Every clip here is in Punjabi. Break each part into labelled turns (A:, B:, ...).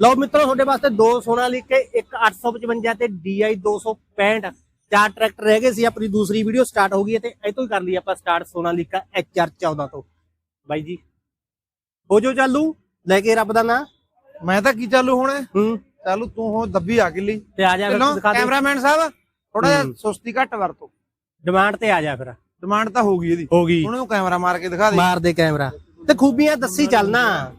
A: ਲਓ ਮਿੱਤਰੋ ਤੁਹਾਡੇ ਵਾਸਤੇ ਦੋ ਸੋਨਾਲੀਕੇ ਇੱਕ 855 ਤੇ DI 265 ਚਾਰ ਟਰੈਕਟਰ ਰਹਿ ਗਏ ਸੀ ਆਪਣੀ ਦੂਸਰੀ ਵੀਡੀਓ ਸਟਾਰਟ ਹੋ ਗਈ ਹੈ ਤੇ ਇਹ ਤੋਂ ਹੀ ਕਰ ਲਈ ਆਪਾਂ ਸਟਾਰਟ ਸੋਨਾਲੀਕਾ HR 14 ਤੋਂ। ਬਾਈ ਜੀ ਹੋ ਜੋ ਚਾਲੂ ਲੈ ਕੇ ਰੱਬ ਦਾ ਨਾਂ।
B: ਮੈਂ ਤਾਂ ਕੀ ਚਾਲੂ ਹੁਣ?
A: ਹੂੰ।
B: ਚਾਲੂ ਤੂੰ ਹੋ ਦੱਬੀ ਆ ਗਿੱਲੀ।
A: ਤੇ ਆ ਜਾ ਫਿਰ ਦਿਖਾ ਦੇ।
B: ਕੈਮਰਾਮੈਨ ਸਾਹਿਬ ਥੋੜਾ ਜਿਹਾ। ਸੁਸਤੀ ਘੱਟ ਵਰਤੋ
A: ਡਿਮਾਂਡ ਤੇ ਆ ਜਾ ਫਿਰ।
B: ਡਿਮਾਂਡ ਤਾਂ ਹੋ ਗਈ ਇਹਦੀ।
A: ਹੋ ਗਈ।
B: ਹੁਣ ਉਹ ਕੈਮਰਾ ਮਾਰ ਕੇ ਦਿਖਾ ਦੇ।
A: ਮਾਰ ਦੇ ਕੈਮਰਾ। ਤੇ ਖੂਬੀਆਂ ਦੱਸੀ ਚੱਲਣਾ।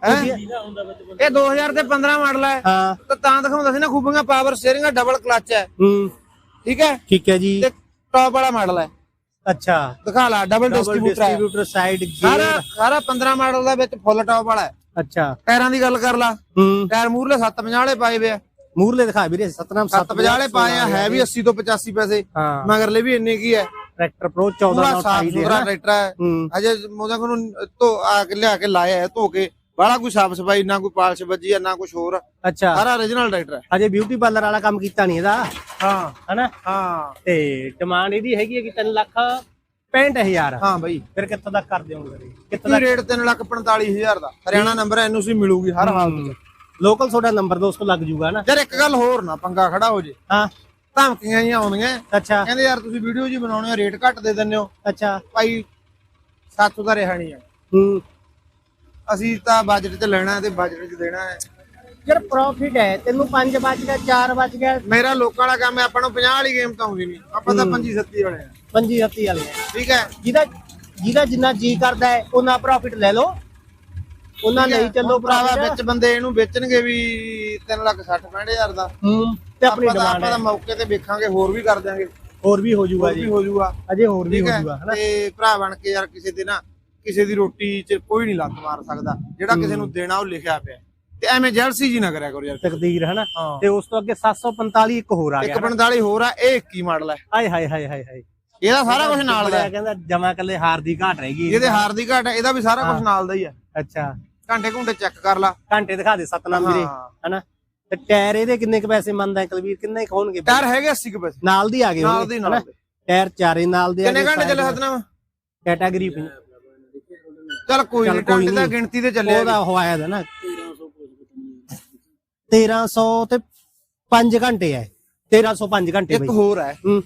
B: ਇਹ 2000 ਤੇ 15 ਮਾਡਲ ਹੈ।
A: ਹਾਂ।
B: ਤਾਂ ਤਾਂ ਦਿਖਾਉਂਦਾ ਸੀ ਨਾ ਖੂਬੀਆਂ ਪਾਵਰ ਸਟੀਅਰਿੰਗ ਆ ਡਬਲ ਕਲਚ ਹੈ।
A: ਹੂੰ।
B: ਠੀਕ ਹੈ?
A: ਠੀਕ ਹੈ ਜੀ।
B: ਤੇ ਟੌਪ ਵਾਲਾ ਮਾਡਲ ਹੈ।
A: ਅੱਛਾ।
B: ਦਿਖਾ ਲਾ ਡਬਲ ਡਿਸਟ੍ਰੀਬਿਊਟਰ ਹੈ।
A: ਡਿਸਟ੍ਰੀਬਿਊਟਰ ਸਾਈਡ
B: ਸਾਰਾ
A: ਗੇਅਰ
B: ਸਾਰਾ 15 ਮਾਡਲ ਦਾ ਵਿੱਚ ਫੁੱਲ ਟੌਪ ਵਾਲਾ ਹੈ।
A: ਅੱਛਾ।
B: ਟਾਇਰਾਂ ਦੀ ਗੱਲ ਕਰ ਲਾ।
A: ਹੂੰ।
B: ਟਾਇਰ ਮੂਰਲੇ 750 ਵਾਲੇ ਪਾਏ ਵੇ ਆ।
A: ਮੂਰਲੇ ਦਿਖਾ ਵੀਰੇ ਸਤਨਾਮ
B: 750 ਵਾਲੇ ਪਾਏ ਆ ਹੈ ਵੀ 80 ਤੋਂ 85 ਪੈਸੇ।
A: ਹਾਂ।
B: ਮਗਰਲੇ ਵੀ ਇੰਨੇ ਕੀ ਹੈ?
A: ਟਰੈਕਟਰ ਪ੍ਰੋ 14
B: ਪੂਰਾ
A: ਨਾਲ
B: ਸਾਫ਼
A: 28 ਦੇ ਨਾ।
B: ਟਰੈਕਟਰ ਹੈ।
A: ਹੂੰ।
B: ਅਜੇ ਮੋਦਾ ਨੂੰ ਧੋ ਆ ਕੇ ਲਿਆ ਕੇ ਲਾਇਆ ਹੈ ਧੋ ਕੇ। ਬਾਹਲਾ ਕੋਈ ਸਾਫ਼ ਸਫ਼ਾਈ ਨਾ ਕੋਈ ਪਾਲਿਸ਼ ਵੱਜੀ ਨਾ ਕੁਝ ਹੋਰ।
A: ਅੱਛਾ।
B: ਸਾਰਾ origignal ਟਰੈਕਟਰ ਹੈ।
A: ਅਜੇ ਬਿਊਟੀ ਪਾਰਲਰ ਵਾਲਾ ਕੰਮ ਕੀਤਾ ਨਹੀਂ ਇਹਦਾ।
B: ਹਾਂ।
A: ਹਨਾ?
B: ਹਾਂ।
A: ਤੇ ਡਿਮਾਂਡ ਇਹਦੀ ਹੈਗੀ ਹੈ ਕਿ 3 ਲੱਖ 65000
B: ਹਾਂ ਬਾਈ।
A: ਫਿਰ ਕਿੱਥੋਂ ਤੱਕ ਕਰ ਦਿਓਗੇ? ਕਿੱਥੋਂ
B: ਕੀ
A: ਤੱਕ?
B: ਰੇਟ 3 ਲੱਖ 45000 ਦਾ? ਹਰਿਆਣਾ ਨੰਬਰ ਐਨਓਸੀ ਮਿਲੂਗੀ ਹਰ ਹਾਲਤ 'ਚ।
A: ਲੋਕਲ ਤੁਹਾਡਾ ਨੰਬਰ ਦੋਸਤੋ ਲੱਗ ਜੂਗਾ ਨਾ।
B: ਯਾਰ ਇੱਕ ਗੱਲ ਹੋਰ ਨਾ ਪੰਗਾ ਖੜਾ ਹੋ ਜੇ।
A: ਹਾਂ।
B: ਧਮਕੀਆਂ ਹੀ ਆਉਂਦੀਆਂ।
A: ਅੱਛਾ।
B: ਕਹਿੰਦੇ ਯਾਰ ਤੁਸੀਂ ਵੀਡੀਓ ਜੀ ਬਣਾਉਣੇ ਹੋ ਰੇਟ ਘੱਟ ਦੇ ਦਿੰਦੇ ਹੋ।
A: ਅੱਛਾ।
B: ਭਾਈ ਸਾਥੋਂ ਦਾ ਰਿਹਾ ਨਹੀਂ ਹੈ।
A: ਹੂੰ।
B: ਅਸੀਂ ਤਾਂ ਬਜਟ 'ਚ ਲੈਣਾ ਤੇ ਬਜਟ 'ਚ ਦੇਣਾ ਹੈ।
A: ਯਾਰ ਪ੍ਰੋਫਿਟ ਹੈ। ਤੈਨੂੰ 5 ਬਚ ਗਿਆ 4 ਬਚ ਗਿਆ।
B: ਮੇਰਾ ਲੋਕਾਂ ਵਾਲਾ ਕੰਮ ਹੈ ਆਪਾਂ ਨੂੰ 50 ਵਾਲੀ ਗੇਮ ਤਾਂ ਆਉਂਦੀ ਨਹੀਂ। ਆਪਾਂ ਤਾਂ 25 30 ਵਾਲੇ ਆ
A: ਪੰਜੀ ਹੱਤੀ ਵਾਲੇ ਹੈ।
B: ਠੀਕ ਹੈ।
A: ਜਿਹਦਾ ਜਿਹਦਾ ਜਿੰਨਾ ਜੀ ਕਰਦਾ ਹੈ ਉਹਨਾਂ ਪ੍ਰੋਫਿਟ ਲੈ ਲਓ। ਉਹਨਾਂ ਨਹੀਂ ਚੱਲੋ
B: ਭਰਾਵਾ ਵਿੱਚ ਬੰਦੇ ਇਹਨੂੰ ਵੇਚਣਗੇ ਵੀ 3 ਲੱਖ 60 65000 ਦਾ।
A: ਹੂੰ ਤੇ ਆਪਣੀ ਡਿਮਾਂਡ
B: ਆਪਾਂ ਤਾਂ ਮੌਕੇ ਤੇ ਵੇਖਾਂਗੇ ਹੋਰ ਵੀ ਕਰ ਦਿਆਂਗੇ।
A: ਹੋਰ ਵੀ ਹੋ ਜਾਊਗਾ ਜੀ।
B: ਹੋ ਜਾਊਗਾ
A: ਅਜੇ ਹੋਰ ਵੀ ਹੋ ਜਾਊਗਾ ਹਨਾ?
B: ਤੇ ਭਰਾ ਬਣ ਕੇ ਯਾਰ ਕਿਸੇ ਦੇ ਨਾ ਕਿਸੇ ਦੀ ਰੋਟੀ 'ਚ ਕੋਈ ਨਹੀਂ ਲੱਤ ਮਾਰ ਸਕਦਾ। ਜਿਹੜਾ ਕਿਸੇ ਨੂੰ ਦੇਣਾ ਉਹ ਲਿਖਿਆ ਪਿਆ। ਤੇ ਐਵੇਂ ਜਲਸੀ ਜੀ ਨਾ ਕਰਿਆ ਕਰੋ ਯਾਰ।
A: ਤਕਦੀਰ ਹਨਾ
B: ਹਾਂ।
A: ਤੇ ਉਸ ਤੋਂ ਅੱਗੇ 745 ਇੱਕ ਹੋਰ ਆ ਗਿਆ
B: 145 ਹੋਰ ਆ ਇਹ 21 ਮਾਡਲ ਹੈ।
A: ਹਾਏ ਹਾਏ ਹਾਏ ਹਾਏ ਹਾਏ।
B: ਇਹਦਾ ਸਾਰਾ ਕੁਝ ਨਾਲ ਦਾ ਹੈ।
A: ਕਹਿੰਦਾ ਜਮਾ ਕੱਲੇ ਹਾਰ ਦੀ ਘਾਟ ਰਹਿ ਗਈ।
B: ਇਹਦੇ ਹਾਰ ਦੀ ਘਾਟ ਹੈ ਇਹਦਾ ਵੀ ਸਾਰਾ ਕੁਝ ਨਾਲ ਦਾ ਹੀ ਹੈ।
A: ਅੱਛਾ।
B: ਘੰਟੇ ਘੁੰਟੇ ਚੈੱਕ ਕਰ ਲਾ।
A: ਘੰਟੇ ਦਿਖਾ ਦੇ ਸਤਨਾਮ ਵੀਰੇ। ਹਨਾ? ਤੇ ਟਾਇਰ ਇਹਦੇ ਕਿੰਨੇ ਕੁ ਪੈਸੇ ਮੰਨਦਾ ਕਲਵੀਰ ਕਿੰਨੇ ਕੁ ਹੋਣਗੇ?
B: ਟਾਇਰ ਹੈਗੇ 80 ਕੁ ਪੈਸੇ।
A: ਨਾਲ ਦੀ ਆ ਗਏ
B: ਨਾਲ ਦੀ? ਨਾਲ।
A: ਟਾਇਰ ਚਾਰੇ ਨਾਲ ਦੇ
B: ਕਿੰਨੇ ਘੰਟੇ ਚੱਲੇ ਸਤਨਾਮ?
A: ਕੈਟਾਗਰੀ
B: ਚੱਲ ਕੋਈ
A: ਚੱਲ
B: ਨਹੀਂ ਘੰਟੇ ਦਾ। ਗਿਣਤੀ ਤੇ ਚੱਲਿਆ
A: ਉਹਦਾ ਹਵਾਇਆ ਦਾ ਨਾ। 1300 ਤੇ 5 ਘੰਟੇ ਹੈ 1305 ਘੰਟੇ
B: ਇੱਕ ਹੋਰ ਹੂੰ।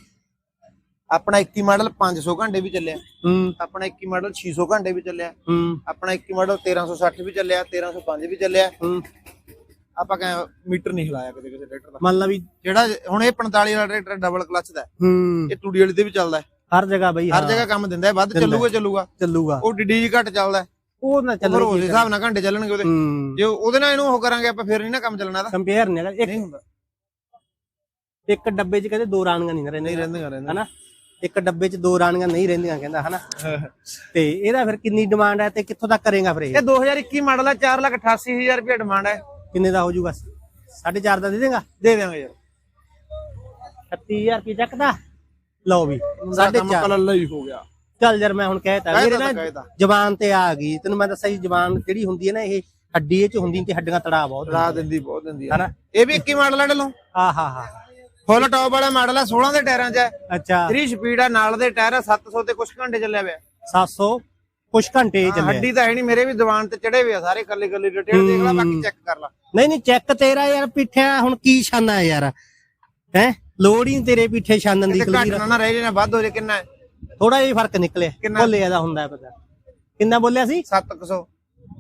B: ਆਪਣਾ 21 ਮਾਡਲ 500 ਘੰਟੇ ਵੀ ਚੱਲਿਆ।
A: ਹੂੰ।
B: ਆਪਣਾ 21 ਮਾਡਲ 600 ਘੰਟੇ ਵੀ ਚੱਲਿਆ।
A: ਹੂੰ।
B: ਆਪਣਾ 21 ਮਾਡਲ 1360 ਵੀ ਚੱਲਿਆ 1305 ਵੀ ਚੱਲਿਆ।
A: ਹੂੰ।
B: ਆਪਾਂ ਕਹੇ ਮੀਟਰ ਨਹੀਂ ਹਿਲਾਇਆ ਕਦੇ ਕਿਸੇ ਟਰੈਕਟਰ ਦਾ।
A: ਮੰਨ ਲਾ ਵੀ
B: ਜਿਹੜਾ ਹੁਣ ਇਹ 45 ਵਾਲਾ ਟਰੈਕਟਰ ਡਬਲ ਕਲਚ ਦਾ ਹੈ। ਇਹ ਟੂੜੀ ਵਾਲੀ ਤੇ ਵੀ ਚੱਲਦਾ
A: ਹਰ ਜਗ੍ਹਾ ਬਈ
B: ਹਰ ਜਗ੍ਹਾ ਕੰਮ ਦਿੰਦਾ ਹੈ ਵੱਧ ਚੱਲੂਗਾ ਚੱਲੂਗਾ।
A: ਚੱਲੂਗਾ।
B: ਉਹ ਡੀਡੀ ਜੀ ਘੱਟ ਚੱਲਦਾ
A: ਉਹ ਨਾ
B: ਪਰ ਉਸ
A: ਚੱਲੇ
B: ਹਿਸਾਬ ਨਾਲ ਘੰਟੇ ਚੱਲਣਗੇ ਉਹਦੇ। ਜੇ ਉਹਦੇ ਨਾਲ ਇਹਨੂੰ ਉਹ ਕਰਾਂਗੇ ਆਪਾਂ ਫਿਰ ਨਹੀਂ ਨਾ ਕੰਮ ਚੱਲਣਾ ਇਹਦਾ।
A: ਕੰਪੇਅਰ ਨਹੀਂ ਹੈਗਾ। ਇੱਕ ਡੱਬੇ 'ਚ ਕਹਿੰਦੇ ਦੋ ਰਾਣੀਆਂ ਨਹੀਂ ਰਹਿੰਦੀਆਂ
B: ਰਹਿੰਦੀਆਂ।
A: ਹਨਾ? ਇੱਕ ਡੱਬੇ 'ਚ ਦੋ ਰਾਣੀਆਂ ਨਹੀਂ ਰਹਿੰਦੀਆਂ ਕਹਿੰਦਾ ਹਨਾ? ਤੇ ਇਹਦਾ ਫਿਰ ਕਿੰਨੀ ਡਿਮਾਂਡ ਹੈ ਤੇ ਕਿੱਥੋਂ ਤੱਕ ਕਰੇਗਾ ਫਿਰ ਇਹ?
B: ਇਹ 2021 ਮਾਡਲ ਹੈ 488000 ਰੁਪਏ ਡਿਮਾਂਡ ਹੈ।
A: ਕਿੰਨੇ ਦਾ ਹੋ ਜਾਊਗਾ 4.5 ਦਾ ਦੇ ਦੇਗਾ?
B: ਦੇ ਦਿਆਂਗੇ ਯਾਰ।
A: 36000 ਰੁਪਏ ਚੱਕਦਾ? ਲਓ ਵੀ
B: ਸਾਡਾ
A: 4.5
B: ਕੱਲਾ ਹੀ ਹੋ ਗਿਆ।
A: ਚੱਲ ਯਾਰ ਮੈਂ ਹੁਣ ਕਹਿਤਾ
B: ਕਹਿ
A: ਮੇਰੇ
B: ਤਾ
A: ਨਾਲ
B: ਕਹਿ ਤਾ।
A: ਜ਼ਬਾਨ ਤੇ ਆ ਗਈ ਤੈਨੂੰ ਮੈਂ ਦੱਸਿਆ ਜੀ ਜ਼ਬਾਨ ਜਿਹੜੀ ਹੁੰਦੀ ਹੈ ਨਾ ਇਹ ਹੱਡੀ ਇਹ ਚ ਹੁੰਦੀ ਤੇ ਹੱਡੀਆਂ ਤੜਾ ਬਹੁਤ
B: ਰਾ ਦਿੰਦੀ ਬਹੁਤ ਦਿੰਦੀ ਹੈ
A: ਹਨਾ?
B: ਇਹ ਵੀ 21 ਮਾਡਲ ਢਲੋਂ
A: ਆ ਹਾ ਹਾ।
B: ਫੁੱਲ ਟੌਪ ਵਾਲਾ ਮਾਡਲ ਹੈ 16 ਦੇ ਟਾਇਰਾਂ 'ਚ ਹੈ।
A: ਅੱਛਾ।
B: 3 ਸਪੀਡ ਆ ਨਾਲ ਦੇ ਟਾਇਰ ਆ 700 ਤੇ ਕੁਝ ਘੰਟੇ ਚੱਲਿਆ ਪਿਆ।
A: 700 ਕੁਛ ਘੰਟੇ
B: ਹਾਂ,
A: ਚੱਲੇ
B: ਹੱਡੀ ਤਾਂ ਹੈ ਨਹੀਂ ਮੇਰੇ ਵੀ ਦੀਵਾਨ ਤੇ ਚੜੇ ਹੋਏ ਆ ਸਾਰੇ ਕੱਲੇ ਕੱਲੇ ਡਿਟੇਲ ਦੇਖ ਲੈ ਬਾਕੀ ਚੈੱਕ ਕਰ ਲੈ।
A: ਨਹੀਂ ਨਹੀਂ ਚੈੱਕ ਤੇਰਾ ਯਾਰ ਪਿੱਠਿਆ ਹੁਣ ਕੀ ਛਾਨਾ ਹੈ ਯਾਰ। ਹੈ? ਲੋੜ ਹੀ ਨੀ ਤੇਰੇ ਪਿੱਠੇ ਛਾਨਣ ਦੀ
B: ਤੇ ਘੱਟ ਨਾ। ਨਾ ਰਹਿ ਜੇ ਨਾ ਵੱਧ ਹੋ ਜੇ ਕਿੰਨਾ ਹੈ?
A: ਥੋੜਾ ਜਿਹਾ ਹੀ ਫ਼ਰਕ ਨਿਕਲਿਆ।
B: ਕਿੰਨਾ?
A: ਭੋਲੇ ਦਾ ਹੁੰਦਾ ਹੈ ਪਤਾ। ਕਿੰਨਾ ਬੋਲਿਆ ਸੀ?
B: 700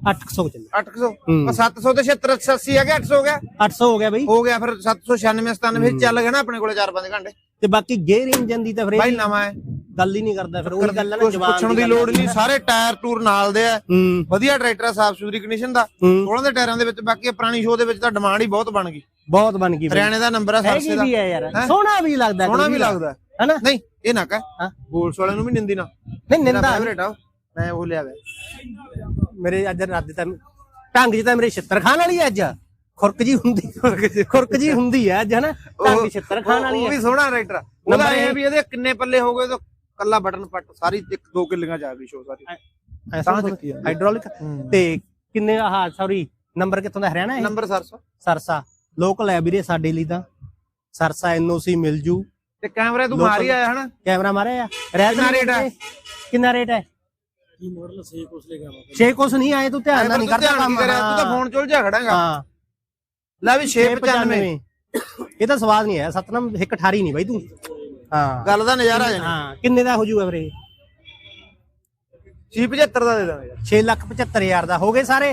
A: 800 ਚੱਲੇ
B: 800
A: ਹੂੰ।
B: ਉਹ 700 ਤੇ 76 80 ਆ ਗਿਆ 800 ਹੋ ਗਿਆ?
A: 800 ਹੋ ਗਿਆ ਬਈ।
B: ਹੋ ਗਿਆ ਫਿਰ 796 97 ਚੱਲ ਗਿਆ ਨਾ ਆਪਣੇ ਕੋਲੇ 4-5 ਘੰਟੇ।
A: ਤੇ ਬਾਕੀ ਗੇਅਰ ਇੰਜਨ ਦੀ ਤਾਂ ਫਿਰ ਇਹ
B: ਨਵਾਂ ਹੈ।
A: ਗੱਲ ਹੀ ਨਹੀਂ ਕਰਦਾ ਫਿਰ ਉਹੀ ਗੱਲ ਹੈ ਨਾ
B: ਕੁਛ
A: ਜਵਾਨ
B: ਪੁੱਛਣ ਦੀ ਲੋੜ ਨਹੀਂ ਸਾਰੇ ਟਾਇਰ ਟੂਰ ਨਾਲ ਦੇ ਆ।
A: ਹੂੰ।
B: ਵਧੀਆ ਟਰੈਕਟਰ ਆ ਸਾਫ਼ ਸੁਥਰੀ ਕੰਡੀਸ਼ਨ ਦਾ।
A: ਹੂੰ।
B: 16 ਦੇ ਟਾਇਰਾਂ ਦੇ ਵਿੱਚ ਬਾਕੀ ਇਹ ਪੁਰਾਣੀ ਸ਼ੋਅ ਦੇ ਵਿੱਚ ਤਾਂ ਡਿਮਾਂਡ ਹੀ ਬਹੁਤ ਬਣ ਗਈ।
A: ਬਹੁਤ ਬਣ ਗਈ ਬਈ।
B: ਹਰਿਆਣੇ ਦਾ ਨੰਬਰ ਆ ਸਰਸੇ
A: ਹੈਗੀ
B: ਦਾ।
A: ਵੀ ਹੈ ਯਾਰ। ਸੋਹਣਾ ਵੀ ਲੱਗਦਾ
B: ਸੋਹਣਾ ਵੀ। ਲੱਗਦਾ।
A: ਹਨਾ?
B: ਨਹੀਂ ਇਹ ਨਾ ਕਹਿ।
A: ਹਾਂ।
B: ਗੋਲਸ ਵਾਲੇ ਨੂੰ ਵੀ ਨਿੰਦੀ ਨਾ।
A: ਨਹੀਂ ਨਿੰਦਾ
B: ਫੇਵਰੇਟ ਆ ਉਹ। ਮੈਂ ਉਹ ਲਿਆ ਵੇ।
A: ਮੇਰੇ ਅੱਜ ਰਾਤ ਤਾਂ ਢੰਗ ਜੀ ਤਾਂ ਮੇਰੇ ਛਿੱਤਰ ਖਾਣ ਵਾਲੀ ਹੈ ਅੱਜ। ਖੁਰਕ ਜੀ ਹੁੰਦੀ ਖੁਰਕ ਜੀ ਹੁੰਦੀ ਹੈ ਅੱਜ ਹਨਾ? ਢੰਗ ਛਿੱਤਰ ਖਾਣ ਵਾਲੀ
B: ਉਹ ਵੀ ਸੋਹਣਾ ਰਾਈਟਰ ਉਹਦਾ ਇਹ ਵੀ ਇਹਦੇ ਕਿੰਨੇ ਪੱਲੇ ਹੋ ਗਏ ਤਾਂ ਕੱਲਾ ਬਟਨ ਪੱਟ ਸਾਰੀ ਇੱਕ ਦੋ ਕਿੱਲੀਆਂ ਆ ਗਈ ਸ਼ੋਅ ਸਾਰੀ। ਤਾਂ ਚੱਕੀ।
A: ਹਾਈਡ੍ਰੋਲਿਕ ਤੇ ਕਿੰਨੇ ਆਹ ਸੌਰੀ ਨੰਬਰ ਕਿੱਥੋਂ ਦਾ ਹਰਿਆਣਾ ਹੈ
B: ਨੰਬਰ ਸਰਸੋ।
A: ਸਰਸਾ। ਲੋਕਲ ਹੈ ਵੀਰੇ ਸਾਡੇ ਲਈ ਤਾਂ। ਸਰਸਾ ਐਨਓਸੀ ਮਿਲ ਜੂ।
B: ਤੇ ਕੈਮਰੇ ਤੂੰ ਮਾਰ ਆਇਆ ਹਨਾ?
A: ਕੈਮਰਾ ਮਾਰਿਆ
B: rate ਹੈ?
A: ਕਿੰਨਾ ਰੇਟ ਹੈ
C: ਕੀ ਮਾਡਲ 6 ਕੁਛ ਲੈ ਆਵਾਂਗੇ
A: ਛੇ ਕੁਛ ਨਹੀਂ ਆਏ ਤੂੰ ਧਿਆਨ ਨਾਲ ਨਹੀਂ
B: ਤੂੰ
A: ਕਰਦਾ ਕੰਮ
B: ਤੂੰ ਤਾਂ
A: ਹਾਂ।
B: ਫੋਨ ਚੁਲ ਜਾ ਖੜਾਂਗਾ
A: ਹਾਂ।
B: ਲੈ ਵੀ 695
A: ਇਹ ਤਾਂ ਸਵਾਦ ਨਹੀਂ ਆਇਆ ਸਤਨਾਮ ਇੱਕ 18 ਨਹੀਂ ਬਾਈ ਤੂੰ। ਹਾਂ।
B: ਗੱਲ ਦਾ ਨਜ਼ਾਰਾ ਜਾਨੀ
A: ਹਾਂ ਕਿੰਨੇ ਦਾ ਹੋ ਜੂਗਾ ਵੀਰੇ
B: 675 ਦਾ ਦੇ ਦਾਂਗੇ ਯਾਰ।
A: 6 ਲੱਖ 75 ਹਜ਼ਾਰ ਦਾ। ਹੋ ਗਏ ਸਾਰੇ?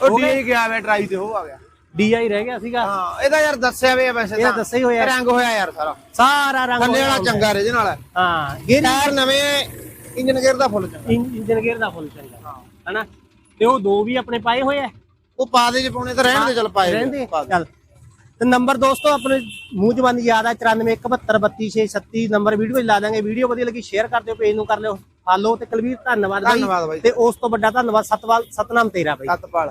B: ਉਹ ਡੀ ਗਿਆ ਵੇ ਡਰਾਈਵ ਤੇ ਉਹ ਆ ਗਿਆ।
A: ਡੀਆਈ ਰਹਿ ਗਿਆ ਸੀਗਾ।
B: ਹਾਂ ਇਹਦਾ ਯਾਰ ਦੱਸਿਆ ਵੇ ਵੈਸੇ
A: ਇਹਦਾ ਦੱਸਿਆ ਹੀ ਹੋਇਆ।
B: ਰੰਗ ਹੋਇਆ ਯਾਰ ਸਾਰਾ।
A: ਸਾਰਾ ਰੰਗ
B: ਥੱਲੇ ਵਾਲਾ ਚੰਗਾ ਰੇ ਨਾਲ ਹੈ।
A: ਹਾਂ ਗੇਰ
B: ਟਾਇਰ ਨਵੇਂ ਇੰਜਨ ਗੇਅਰ ਦਾ ਫੁੱਲ ਚੰਗਾ।
A: ਇੰਜਨ ਗੇਅਰ ਦਾ ਫੁੱਲ ਚੰਗਾ। ਹਨਾ? ਤੇ ਉਹ ਦੋ ਵੀ ਆਪਣੇ ਪਾਏ ਹੋਏ ਆ?
B: ਉਹ ਪਾ ਦੇ ਜੇ ਪਾਉਣੇ ਤਾਂ ਰਹਿਣ ਦੇ ਚੱਲ ਪਾਏ
A: ਰਹਿੰਦੇ
B: ਪਾ ਦੇ।
A: ਚੱਲ। ਤੇ ਨੰਬਰ ਦੋਸਤੋ ਆਪਣੇ ਮੂੰਹ ਜ਼ਬਾਨੀ ਯਾਦ ਆ 9417323636 ਨੰਬਰ ਵੀਡੀਓ 'ਚ ਲਾ ਦਾਂਗੇ। ਵੀਡੀਓ ਵਧੀਆ ਲੱਗੀ ਸ਼ੇਅਰ ਕਰ ਦਿਓ ਪੇਜ ਨੂੰ ਕਰ ਲਿਓ ਫਾਲੋ ਤੇ ਕੁਲਵੀਰ ਧੰਨਵਾਦ
B: ਧੰਨਵਾਦ ਬਾਈ।
A: ਤੇ ਉਸ ਤੋਂ ਵੱਡਾ ਧੰਨਵਾਦ ਸਤਵਾਲ ਸਤਨਾਮ ਤੇਰਾ ਬਾਈ।
B: ਸਤਪਾਲ